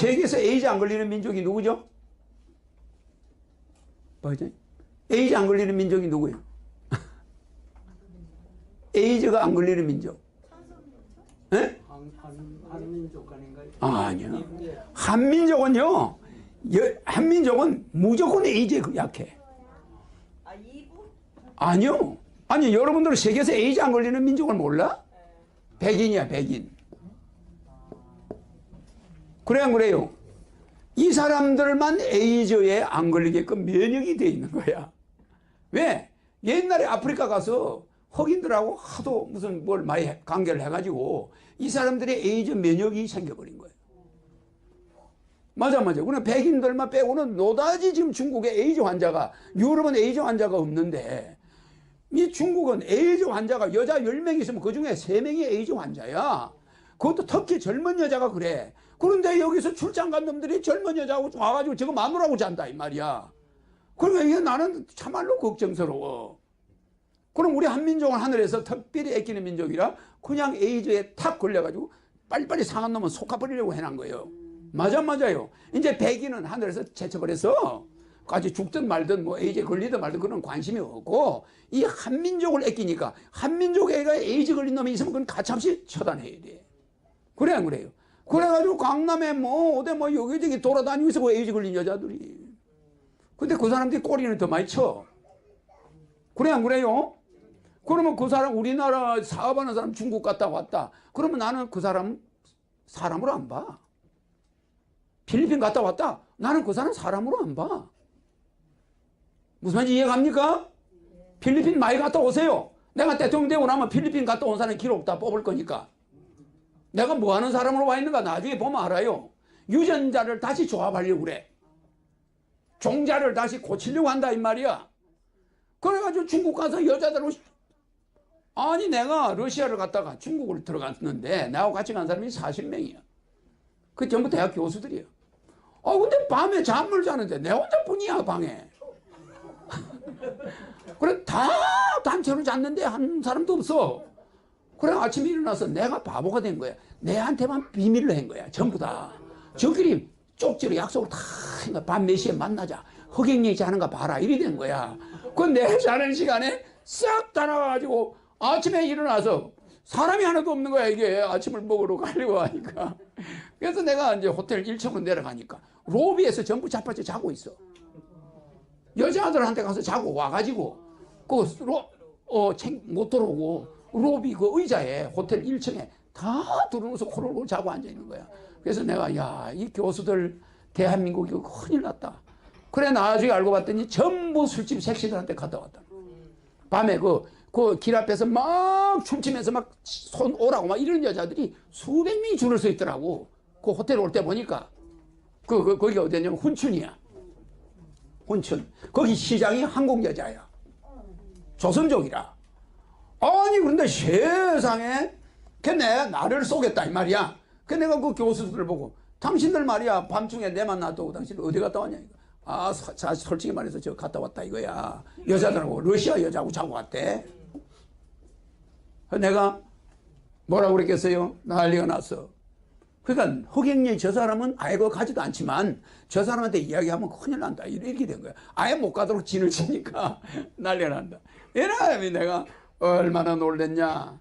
세계에서 에이즈 안 걸리는 민족이 누구죠? 뭐죠? 에이즈 안 걸리는 민족이 누구예요? 에이즈가 안 걸리는 민족. 예? 한민족 아닌가요? 아, 아니요. 예. 한민족은요, 여- 한민족은 무조건 에이즈에 약해. 아, 2부? 아니요. 아니, 여러분들은 세계에서 에이즈 안 걸리는 민족을 몰라? 백인이야, 백인. 그래, 안 그래요? 이 사람들만 에이즈에 안 걸리게끔 면역이 돼 있는 거야. 왜? 옛날에 아프리카 가서 흑인들하고 하도 무슨 뭘 많이 해- 관계를 해가지고 이 사람들의 에이즈 면역이 생겨버린 거예요. 맞아, 맞아. 그래, 백인들만 빼고는 노다지 지금 중국에 에이즈 환자가, 유럽은 에이즈 환자가 없는데, 이 중국은 에이즈 환자가 여자 10명 있으면 그 중에 3명이 에이즈 환자야. 그것도 특히 젊은 여자가 그래. 그런데 여기서 출장 간 놈들이 젊은 여자하고 와가지고 저거 마누라고 잔다, 이 말이야. 그러니까 이게 나는 참말로 걱정스러워. 그럼 우리 한민족은 하늘에서 특별히 애끼는 민족이라 그냥 에이즈에 탁 걸려가지고 빨리빨리 상한 놈은 속아버리려고 해놓은 거예요. 맞아, 맞아요. 이제 백인은 하늘에서 제쳐버려서 까지 죽든 말든 뭐 에이즈에 걸리든 말든 그런 관심이 없고 이 한민족을 애끼니까 한민족 애가 에이즈 걸린 놈이 있으면 그건 가차없이 처단해야 돼. 그래, 안 그래요? 그래가지고 강남에 뭐 어디 뭐 여기저기 돌아다니고 있어 그 에이즈 걸린 여자들이. 근데 그 사람들이 꼬리는 더 많이 쳐. 그래, 안 그래요? 그러면 그 사람 우리나라 사업하는 사람 중국 갔다 왔다. 그러면 나는 그 사람 사람으로 안 봐. 필리핀 갔다 왔다. 나는 그 사람 사람으로 안 봐. 무슨 말인지 이해갑니까? 필리핀 많이 갔다 오세요. 내가 대통령 되고 나면 필리핀 갔다 온 사람 기록 다 뽑을 거니까. 내가 뭐 하는 사람으로 와 있는가 나중에 보면 알아요. 유전자를 다시 조합하려고 그래. 종자를 다시 고치려고 한다 이 말이야. 그래가지고 중국 가서 여자들하고 아니 내가 러시아를 갔다가 중국을 들어갔는데 나하고 같이 간 사람이 40명이야. 그 전부 대학 교수들이야. 아 근데 밤에 잠을 자는데 내 혼자뿐이야 방에. 그래 다 단체로 잤는데 한 사람도 없어. 그래 아침에 일어나서 내가 바보가 된 거야. 내한테만 비밀로 한 거야. 전부 다. 저끼리 쪽지로 약속을 다밤몇 시에 만나자. 허경영이 자는가 봐라. 이리 된 거야. 그내 자는 시간에 싹 다 나가가지고 아침에 일어나서 사람이 하나도 없는 거야, 이게. 아침을 먹으러 가려고 하니까. 그래서 내가 이제 호텔 1층으로 내려가니까 로비에서 전부 자빠져 자고 있어. 여자들한테 가서 자고 와가지고 그 로, 어, 챙, 못 들어오고 로비 그 의자에 호텔 1층에 다 들어놓아서 코를 골고 자고 앉아 있는 거야. 그래서 내가 야, 이 교수들 대한민국이 큰일 났다. 그래 나중에 알고 봤더니 전부 술집 색시들한테 갔다 왔다. 밤에 그, 그 길 앞에서 막 춤추면서 막 손 오라고 막 이런 여자들이 수백 명이 줄을 서 있더라고. 그 호텔 올 때 보니까. 그, 그, 거기 어디냐면 훈춘이야. 훈춘. 거기 시장이 한국 여자야. 조선족이라. 세상에, 걔네 나를 쏘겠다, 이 말이야. 그 내가 그 교수들을 보고, 당신들 말이야, 밤중에 내만 놔두고 당신 어디 갔다 왔냐, 이거. 아, 사, 사- 솔직히 말해서 저 갔다 왔다 이거야. 여자들하고, 러시아 여자하고 자고 왔대. 내가 뭐라고 그랬겠어요? 난리가 났어. 그러니까 허경영이 저 사람은 아이고 가지도 않지만 저 사람한테 이야기하면 큰일 난다 이렇게 된 거야. 아예 못 가도록 진을 치니까 난리가 난다. 이러면 내가 얼마나 놀랬냐.